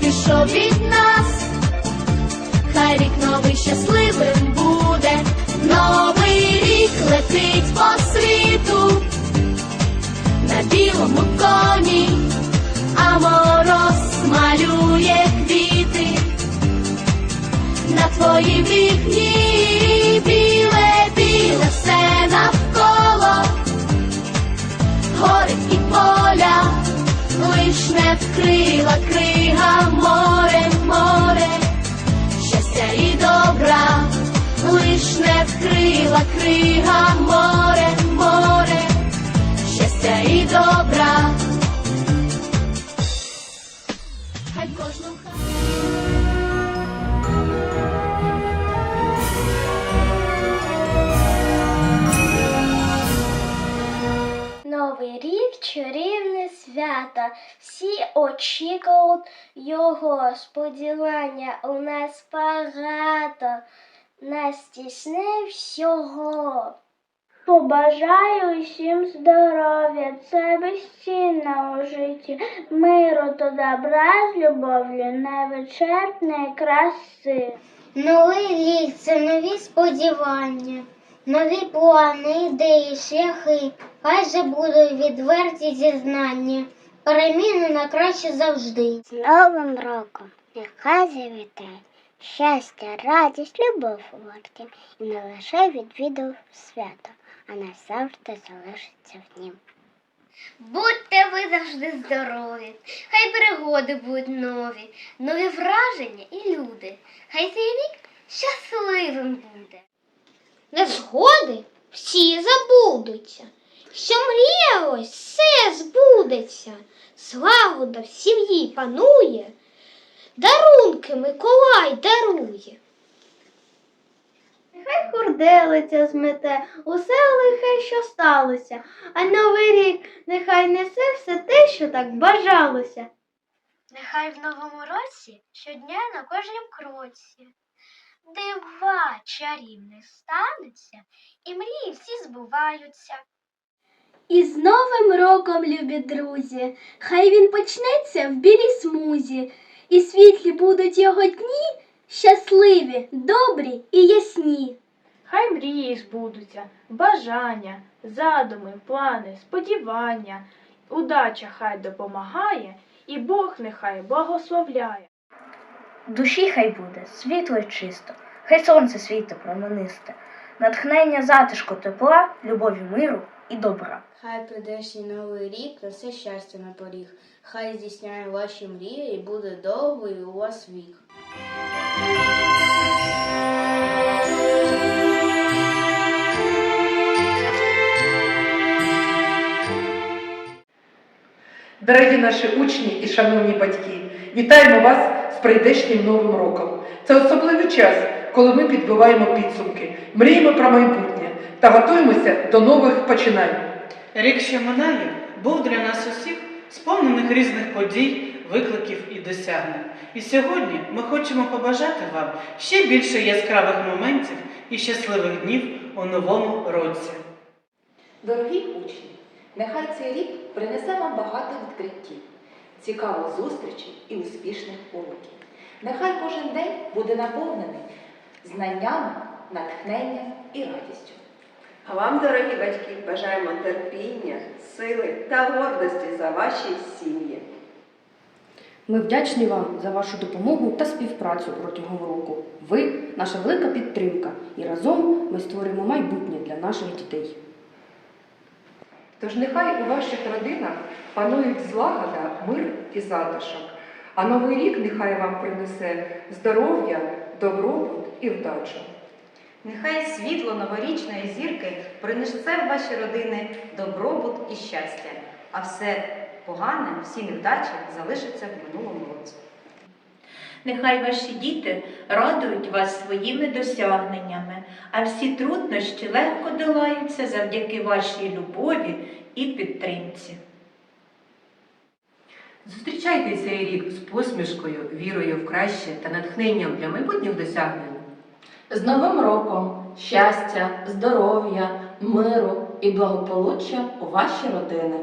пішов від нас. Хай рік новий щасливим буде, новий рік летить по світу. На білому коні, а мороз малює квіти. На твоїм вікні, біле, біле все навколо, горить і поля, лиш не вкрила крига море, море щастя і добра, лиш не вкрила крига море, море, щастя і добра. Хай Новий рік чарівне свято. Всі очікують його. Сподівання у нас багато. Нас тісне всього. Побажаю усім здоров'я, це безцінно у житті, миру та добра з любов'ю, невичерпної краси. Новий рік це нові сподівання, нові плани, ідеї, шляхи. Хай же будуть відверті зізнання, переміни на краще завжди. З Новим роком нехай завітає щастя, радість, любов у варті, і не лише відвідав свято, а назавжди залишиться в нім. Будьте ви завжди здорові, хай пригоди будуть нові, нові враження і люди. Хай цей рік щасливим буде. Незгоди всі забудуться, що мріялось, все збудеться, злагода в сім'ї панує, дарунки Миколай дарує. Нехай хурделиця змете усе лихе, що сталося, а новий рік нехай несе все те, що так бажалося. Нехай в новому році щодня на кожнім кроці. Дива чарівних станеться, і мрії всі збуваються. І з Новим роком, любі друзі, хай він почнеться в білій смузі, і світлі будуть його дні, щасливі, добрі і ясні. Хай мрії збудуться, бажання, задуми, плани, сподівання. Удача хай допомагає, і Бог нехай благословляє. Душі хай буде світло й чисто, хай сонце світе променисте, натхнення затишку тепла, любові миру і добра. Хай прийдешній новий рік несе щастя на поріг. Хай здійсняє ваші мрії і буде довгий у вас вік. Дорогі наші учні і шановні батьки, вітаємо вас з прийдешнім новим роком. Це особливий час, коли ми підбиваємо підсумки, мріємо про майбутнє та готуємося до нових починань. Рік, що минає, був для нас усіх сповнених різних подій, викликів і досягнень. І сьогодні ми хочемо побажати вам ще більше яскравих моментів і щасливих днів у новому році. Дорогі учні, нехай цей рік принесе вам багато відкриттів, цікавих зустрічей і успішних уроків. Нехай кожен день буде наповнений знаннями, натхненням і радістю. А вам, дорогі батьки, бажаємо терпіння, сили та гордості за ваші сім'ї. Ми вдячні вам за вашу допомогу та співпрацю протягом року. Ви наша велика підтримка, і разом ми створимо майбутнє для наших дітей. Тож нехай у ваших родинах панують злагода, мир і затишок, а новий рік нехай вам принесе здоров'я, добробут і вдачу. Нехай світло новорічної зірки принесе в ваші родини добробут і щастя, а все погане, всі невдачі залишаться в минулому році. Нехай ваші діти радують вас своїми досягненнями, а всі труднощі легко долаються завдяки вашій любові і підтримці. Зустрічайте цей рік з посмішкою, вірою в краще та натхненням для майбутніх досягнень. З Новим роком! Щастя, здоров'я, миру і благополуччя у ваші родини.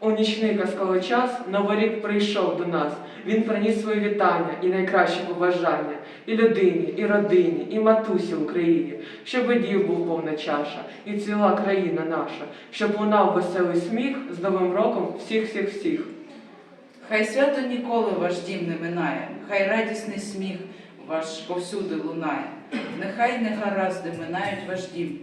У нічний казковий час Новий рік прийшов до нас. Він приніс свої вітання і найкращі побажання і людині, і родині, і матусі Україні, щоб видів був повна чаша, і ціла країна наша, щоб лунав веселий сміх з Новим роком всіх, всіх, всіх. Хай свято ніколи ваш дім не минає, хай радісний сміх ваш повсюди лунає. Нехай негаразди минають ваш дім,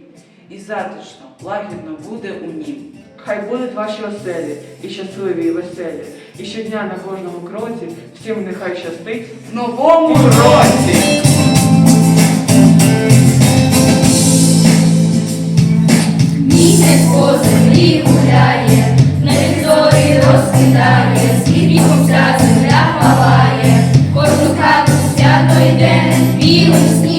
і затишно, лагідно буде у нім. Хай будуть ваші оселі, і щасливі, і веселі, і щодня на кожному кроці всім нехай щастить. В новому році! Місяць по землі гуляє, на зорі розкидає, світлом вся земля палає, білим снігом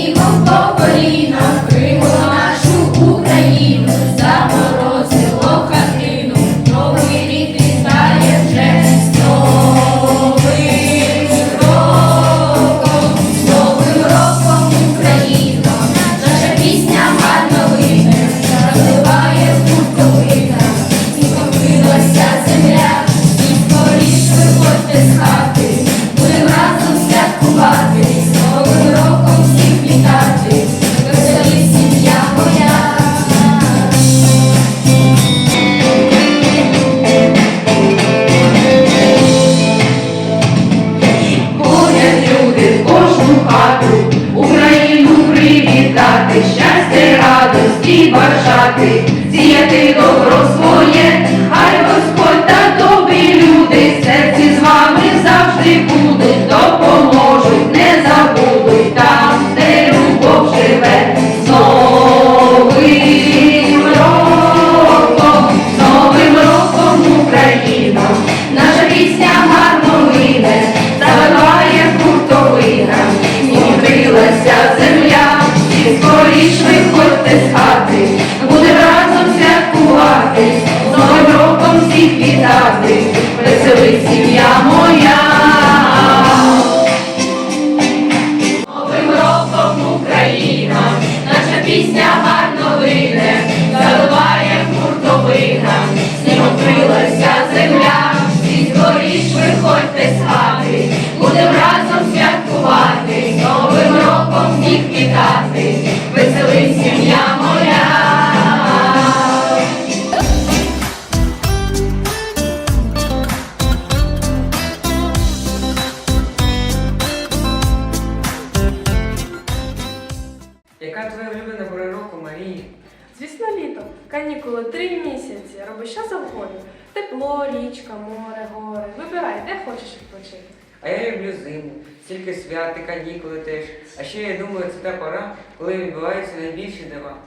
Канікули три місяці. Роби що завгодно. Тепло, річка, море, гори. Вибирай, де хочеш відпочити. А я люблю зиму, стільки свят і канікули теж. А ще я думаю, це та пора, коли відбуваються найбільші дива.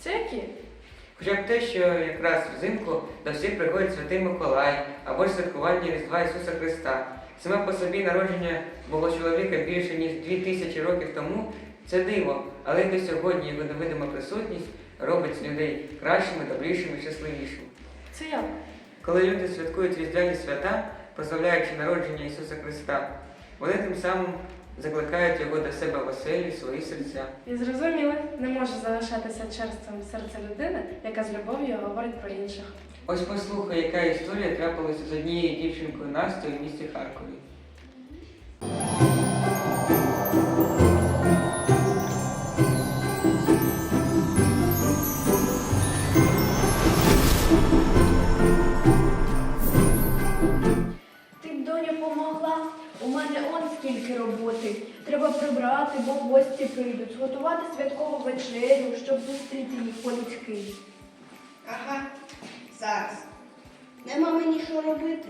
Це які? Хоча б те, що якраз взимку до всіх приходить Святий Миколай або ж святкування Різдва Ісуса Христа. Саме по собі народження було чоловіка більше ніж дві тисячі років тому. Це диво, але й до сьогодні його невидима присутність робить людей кращими, добрішими, щасливішими. Це як? Коли люди святкують різдвяні свята, прославляючи народження Ісуса Христа, вони тим самим закликають його до себе в оселі, свої серця. І зрозуміли, не може залишатися черством серце людини, яка з любов'ю говорить про інших. Ось послухай, яка історія трапилася з однією дівчинкою Настою в місті Харкові. Мене он скільки роботи. Треба прибрати, бо гості прийдуть, зготувати святкову вечерю, щоб зустріти їх по-людськи. Ага, зараз. Нема мені що робити.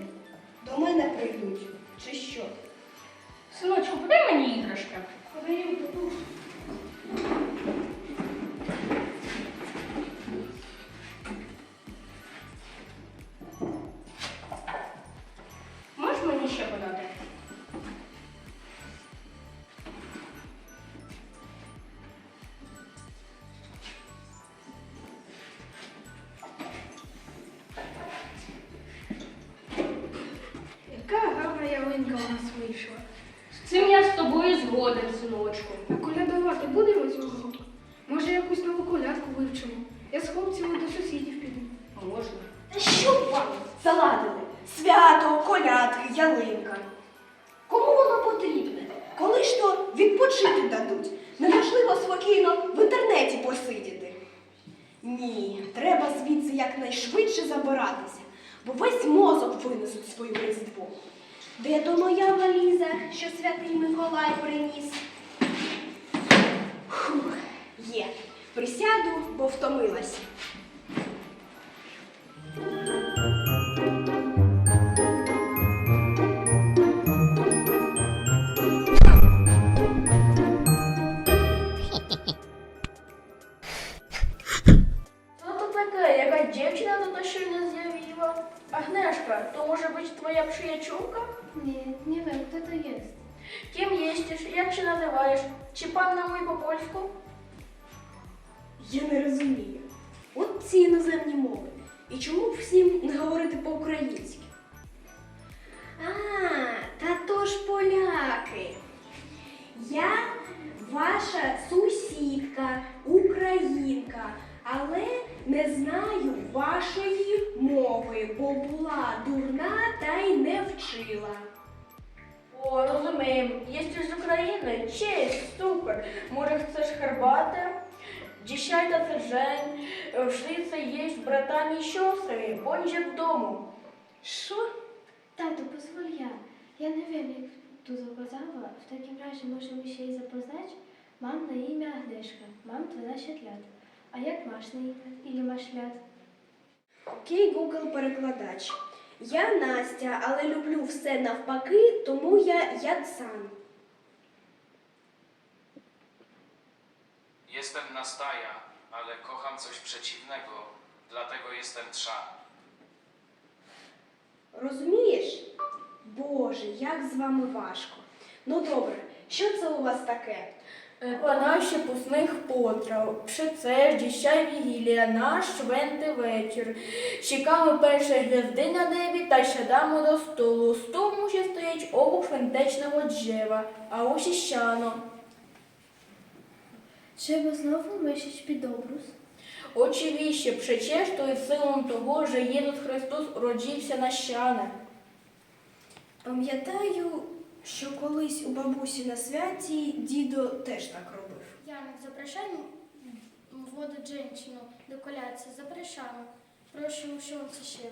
До мене прийдуть. Чи що? Синочку, подай мені іграшка. Подаю тут. Відпочити? Неможливо спокійно в інтернеті посидіти. Ні, треба звідси якнайшвидше забиратися, бо весь мозок винесуть свою різдво. Де то моя валіза, що святий Миколай приніс? Фух, є. Присяду, бо втомилась. Називаєш? Чи панна мой по-польську? Я не розумію. От ці іноземні мови. І чому б всім не говорити по-українськи? А, та то ж поляки. Я ваша сусідка, українка, але не знаю вашої мови, бо була дурна та й не вчила. О, розуміємо. Їсти з України? Честь, супер. Може, chcesz herbatę? Dzisiaj tacy dzień. Wszyscy jeść bratami i siostrami. Bądź w domu. Що? Тату, позволь я. Я не wiem, jak tu zaказала. W takim razie możemy się jej zapoznać? Mam na imię Agnieszka. Mam 12 lat. A jak masz na imię? Ile masz lat? Окей, Google перекладач. Я Настя, але люблю все навпаки, тому я Яцан. Jestem Nastaja, ale kocham coś przeciwnego, dlatego jestem trzan. Розумієш? Боже, як з вами важко. Ну добре, що це у вас таке? Панаше пусних потрав. Чи це ж dzisiaj Вігілія, наш швентий вечір. Чекamy першої гвізди на небі та сідаємо до столу. Стол мусить стоять обох швентечного drzewa, а ось і щано. Trzeba znowu myśleć pід обрус. Oczywiście, przecież to jest symbolem того, że Jezus Chrystus urodziwся на щане. Пам'ятаю, що колись у бабусі на святі дідо теж так робив. Janek, zapraszamy młodą dziewczynę do kolacji. Zapraszamy. Proszę usiądźcie się.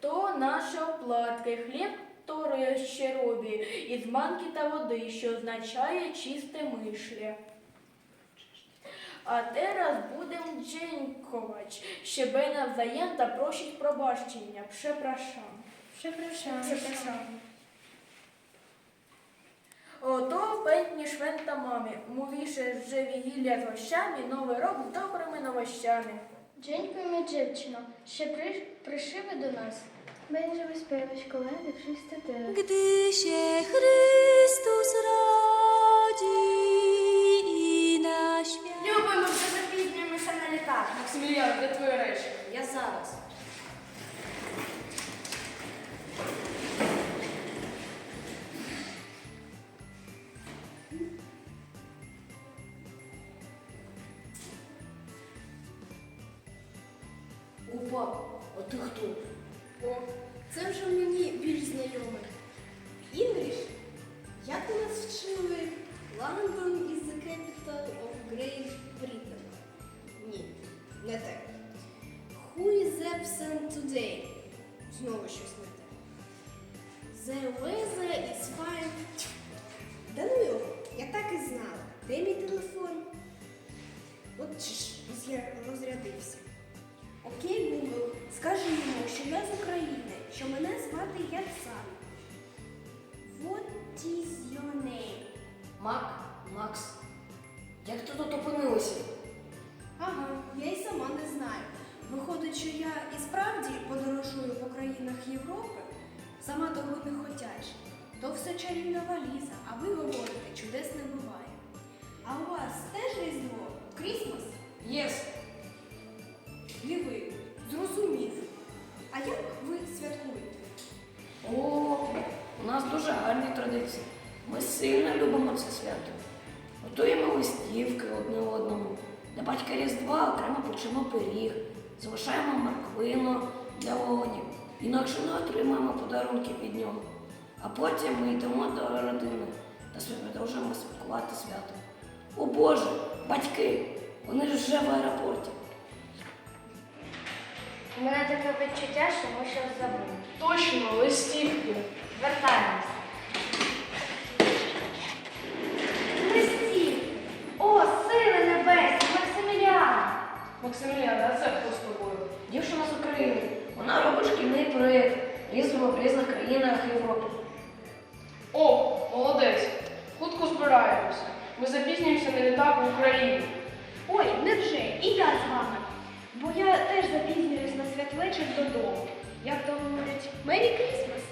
То наші оплатки, хліб, який ще робить, із манки та води, що означає чисте мишлі. А teraz будемо dziękować, siebie nawzajem та просить пробачення. Przepraszam. Przepraszam. Przepraszam. Ото пентні швента мамі. Z gościami, Nowy Rok z dobrymi nowościami. Dziękujemy dziewczyno, że przy, przyszły do nas. Będziemy śpiewać kolędy wszyscy tyle. Gdy się Chrystus rodzi i na świat. Любимо, вже запізнюємося на лікарню. Максиміліан, де твої речі? Я зараз. Absent today? Знову щось не те. The weather is fine. Да ну його, я так і знала. Де мій телефон? От чи ж розря- розрядився. Окей, Google, скажи йому, що я з України, що мене звати Яцан. What is your name? Мак, Макс, як ти тут опинилася? Ага, я й сама не знаю. Виходить, що я і справді подорожую по країнах Європи, сама того не хотячи. То все чарівна валіза, а ви говорите, чудес не буває. А у вас теж різдво? Крісмас? Єс. Лівий, зрозумів. А як ви святкуєте? О, у нас дуже гарні традиції. Ми сильно любимо це свято. Готуємо листівки одне одному. На батька Різдва окремо печемо пиріг залишаємо морквину для вогонів, інакше не отримаємо подарунки від нього. А потім ми йдемо до родини та собі продовжуємо святкувати свято. О Боже, батьки, вони ж вже в аеропорті. У мене таке відчуття, що ми щось забули. Точно, листівки. Звертаємось. Листів! О, сили небесні, Максиміліан! Максиміліан, а це хто з тобою? Дівчина з України. Вона робить шкільний проєкт різного в різних країнах Європи. О, молодець. Хутко збираємося. Ми запізнюємося на літак в Україні. Ой, невже, і я з вами. Бо я теж запізнююсь на святвечір додому. Як то говорять, Мері Крісмас.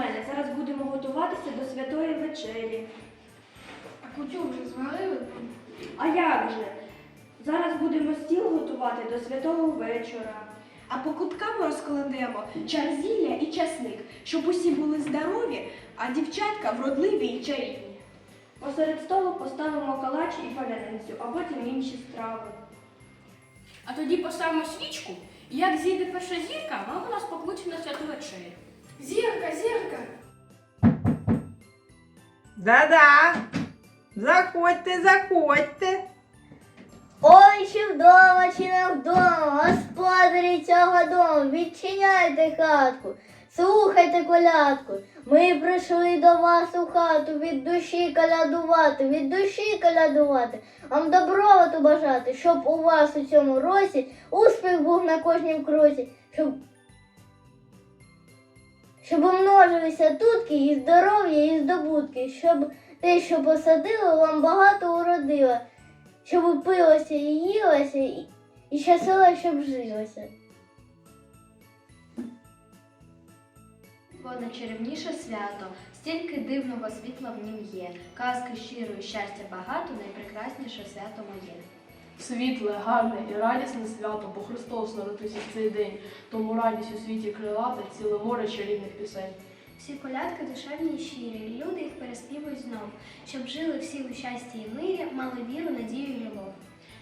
Мене. Зараз будемо готуватися до святої вечері. А кутю вже зварили? А як же? Зараз будемо стіл готувати до святого вечора. А по куткам розкладемо чарзілля і часник, щоб усі були здорові, а дівчатка вродливі і чарівні. Посеред столу поставимо калач і паляницю, а потім інші страви. А тоді поставимо свічку, і як зійде перша зірка, мама нас покличе на святу вечерю. Зірка, зірка! Да-да. Заходьте, заходьте. Ой, чи вдома, чи не вдома, господарі цього дому, відчиняйте хатку, слухайте колядку. Ми прийшли до вас у хату від душі колядувати, від душі колядувати, вам добробуту бажати, щоб у вас у цьому році успіх був на кожнім кроці, щоб, щоб умножилися тутки і здоров'я, і здобутки, щоб те, що посадило, вам багато уродило щоб пилося і їлося, і, і щасливо, щоб жилося. Бо найчарівніше свято, стільки дивного світла в нім є. Казки щирої щастя багато, найпрекрасніше свято моє. Світле, гарне і радісне свято, бо Христос народився в цей день. Тому радість у світі крилата, ціле море чарівних пісень. Всі колядки душевні і щирі, люди їх переспівують знов, щоб жили всі у щасті і мирі, мали віру, надію і любов.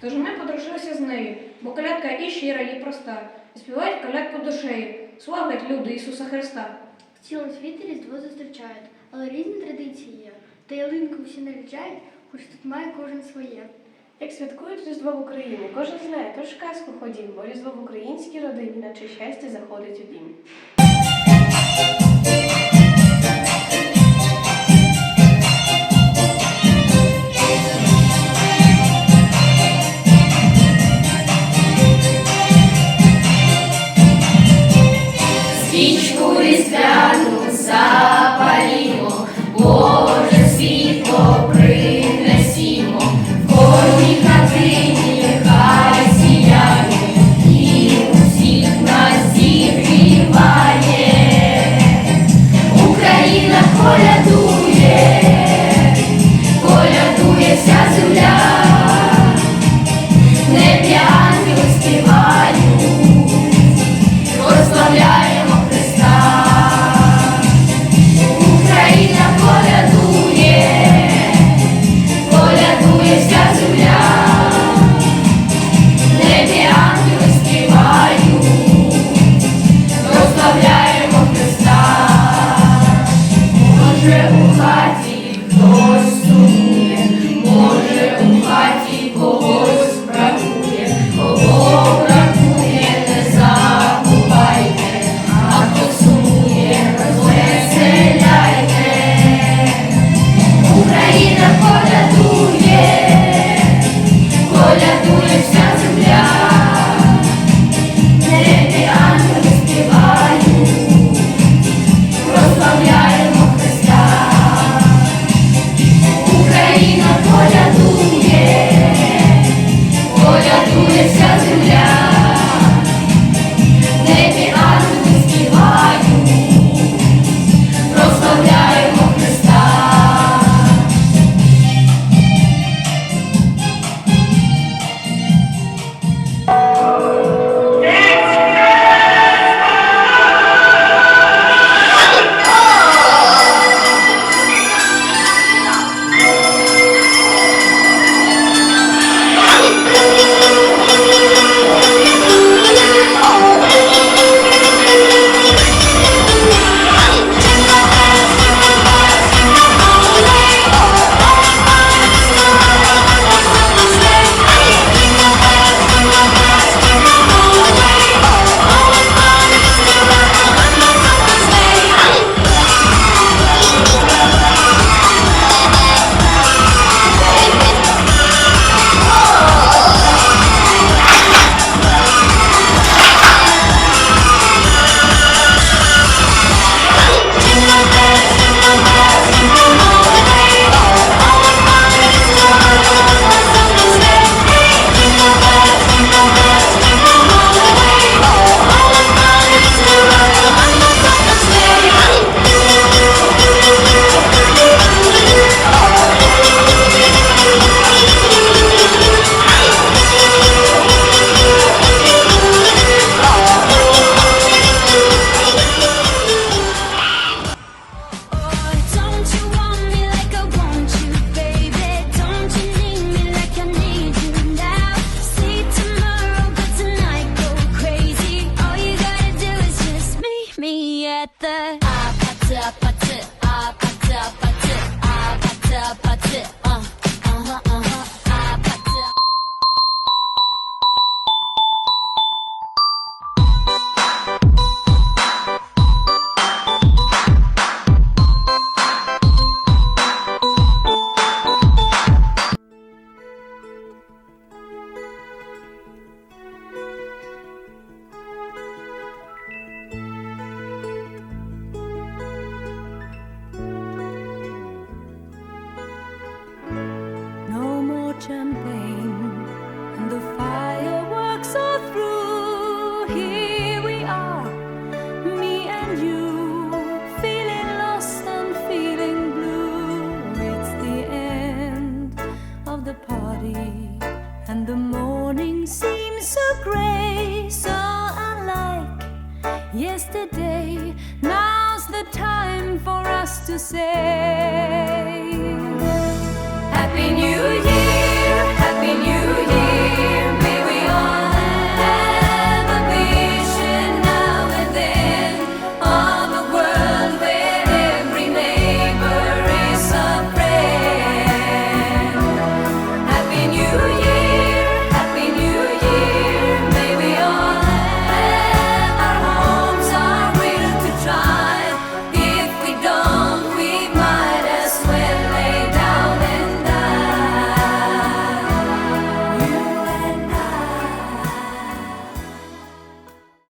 Тож ми подружилися з нею, бо колядка і щира, і проста. І співають колядку душею, славлять люди Ісуса Христа. В цілому світі Різдво зустрічають, але різні традиції є. Та ялинку всі наряджають, хоч тут має кожен своє. Як святкують Різдво в Україні, кожен знає, тож ж казку ходім, бо Різдво в українській родині, наче щастя заходить у дім. yesterday. Now's the time for us to say Happy New Year.